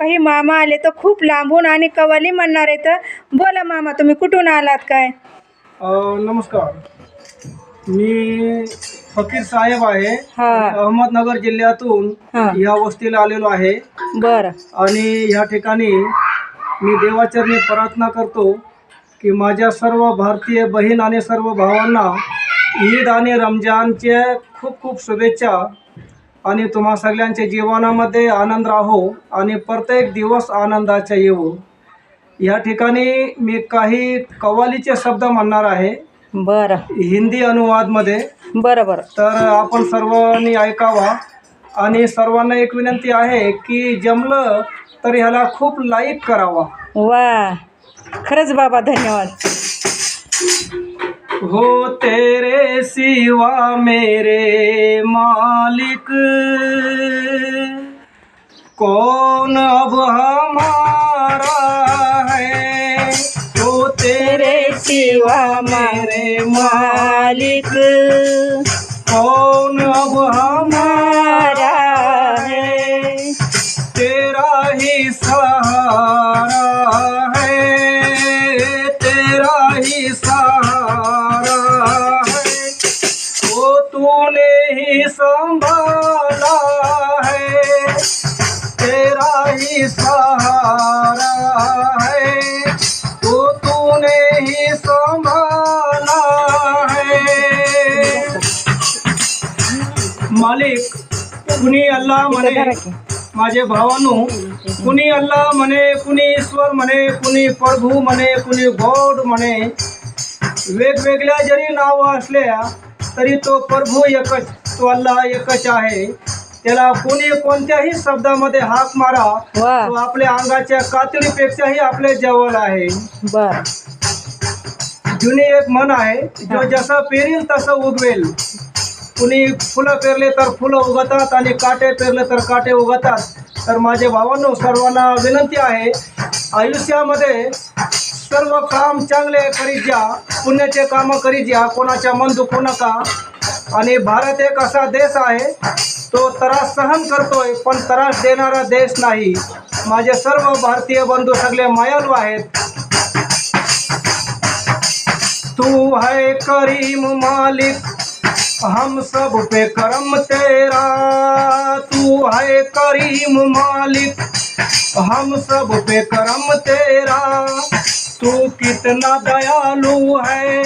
काही मामा आले तर खूप लांबून आणि कवाली म्हणणार आहे तर बोला मामा तुम्ही कुठून आलात काय? अ, नमस्कार. मी फकीर साहेब आहे. हा. अहमदनगर जिल्ह्यातून हा. या वस्तीला आलेलो आहे. बरं. आणि या ठिकाणी मी देवाचरणी प्रार्थना करतो की माझ्या सर्व भारतीय बहीण आणि सर्व भावांना ईद आणि रमजानचे खूप खूप शुभेच्छा आणि तुम्हा सगळ्यांच्या जीवनामध्ये आनंद राहो आणि प्रत्येक दिवस आनंदाचा येऊ. या ठिकाणी मी काही कव्वालीचे शब्द म्हणणार आहे. बरं. हिंदी अनुवादमध्ये. बरं बरं. तर आपण सर्वांनी ऐकावा. आणि सर्वांना एक विनंती आहे की जमलं तर ह्याला खूप लाईक करावा. वा. खरंच बाबा धन्यवाद. हो तेरे सिवा मेरे मालिक। कौन अब हमारा है? तो तेरे सिवा मेरे मालिक। कौन अब हमारा तूने ही संभाला है तेरा ही सहारा है। तो तूने ही संभाला है। मालिक कुणी अल्लाह म्हणे माझे भावानू कुणी अल्लाह म्हणे कुणी ईश्वर म्हणे कुणी प्रभू म्हणे कुणी गॉड म्हणे वेगवेगळ्या जरी नावं असल्या तरी तो प्रभू एकच तो अल्लाह एकच आहे. त्याला कोणी कोणत्याही शब्दामध्ये हाक मारा वा तो आपल्या अंगाच्या कातडीपेक्षाही आपल्या जवळ आहे. बर. जुनी एक मन आहे जो जसं पेरील तसं उगवेल. कुणी फुलं पेरले तर फुलं उगतात आणि काटे पेरले तर काटे उगतात. तर माझे भावांनो सर्वांना विनंती आहे आयुष्यामध्ये सर्व काम चांगले करीत जा पुण्याचे कामं करीत जा कोणाच्या मन दुखू नका. आणि भारत एक असा देश आहे तो त्रास सहन करतोय पण त्रास देणारा देश नाही. माझे सर्व भारतीय बंधू सगळे मायालू आहेत. तू है करीम मालिक हम सब पे करम तेरा. तू है करीम मालिक हम सब पे करम तेरा। तू कितना दयालु है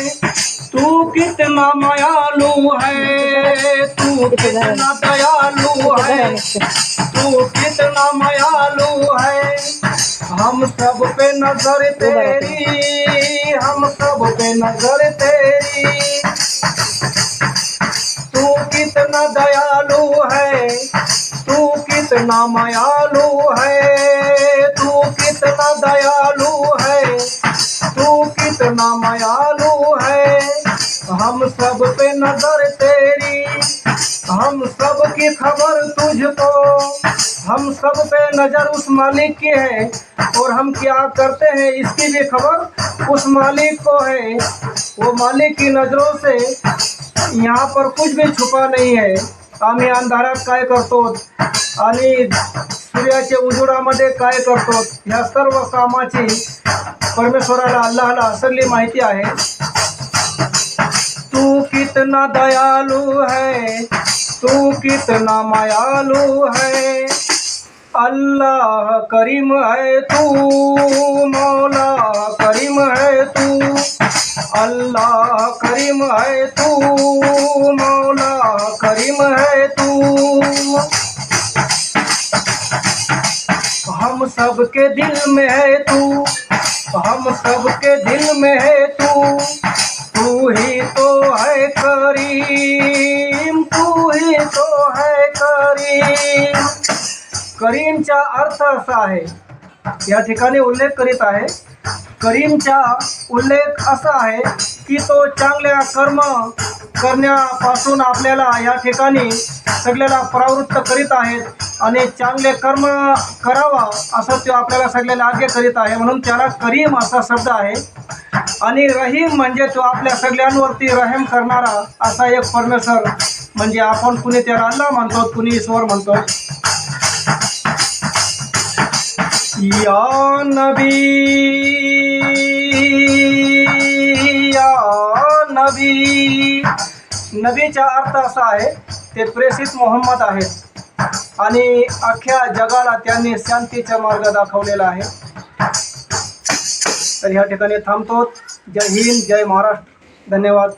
तू कितना मायालु है तू कितना दयालु है तू कितना मायालु है। हम सब पे नजर तेरी हम सब पे नजर तेरी। मायालु है। तू कितना दयालु है। तू कितना मायालु है। हम सब पे नज़र तेरी। हम सब की खबर तुझको। हम सब पे नज़र उस मालिक की है। और हम क्या करते हैं, इसकी भी खबर उस मालिक को है। वो मालिक की नज़रों से यहाँ पर कुछ भी छुपा नहीं आहे आम्ही अंधारात काय करतो? आणि सूर्याच्या उजेडामध्ये काय करतो? ह्या सर्व कामाची परमेश्वराला अल्लाहला असली माहिती आहे. तू कितना दयालु है? तू कितना मायालु है? अल्लाह करीम है तू, मौला करीम है तू। अल्लाह करीम है तू, मौला करीम है तू। हम सबके दिल में है तू, हम सबके दिल में है तू। तू ही तो है करीम, तू ही तो है करीम। करीमचा अर्थ असा आहे या ठिकाणी उल्लेख करीत आहे करीमचा उल्लेख असा आहे की तो चांगल्या कर्म करण्यापासून आपल्याला या ठिकाणी सगळ्याला प्रवृत्त करीत आहेत आणि चांगले कर्म करावा असं तो आपल्याला सगळ्याला आज्ञा करीत आहे. म्हणून त्याला करीम असा शब्द आहे. आणि रहीम म्हणजे तो आपल्या सगळ्यांवरती रहम करणारा असा एक परमेश्वर. म्हणजे आपण कुणी त्याला अल्ला म्हणतो कुणी ईश्वर म्हणतो. या नबी या नबी. नबीचा अर्थ असा आहे ते प्रेषित मोहम्मद आहेत. आणि अख्ख्या जगाला त्यांनी शांतीचा मार्ग दाखवलेला आहे. तर ह्या ठिकाणी थांबतो. जय हिंद जय महाराष्ट्र. धन्यवाद.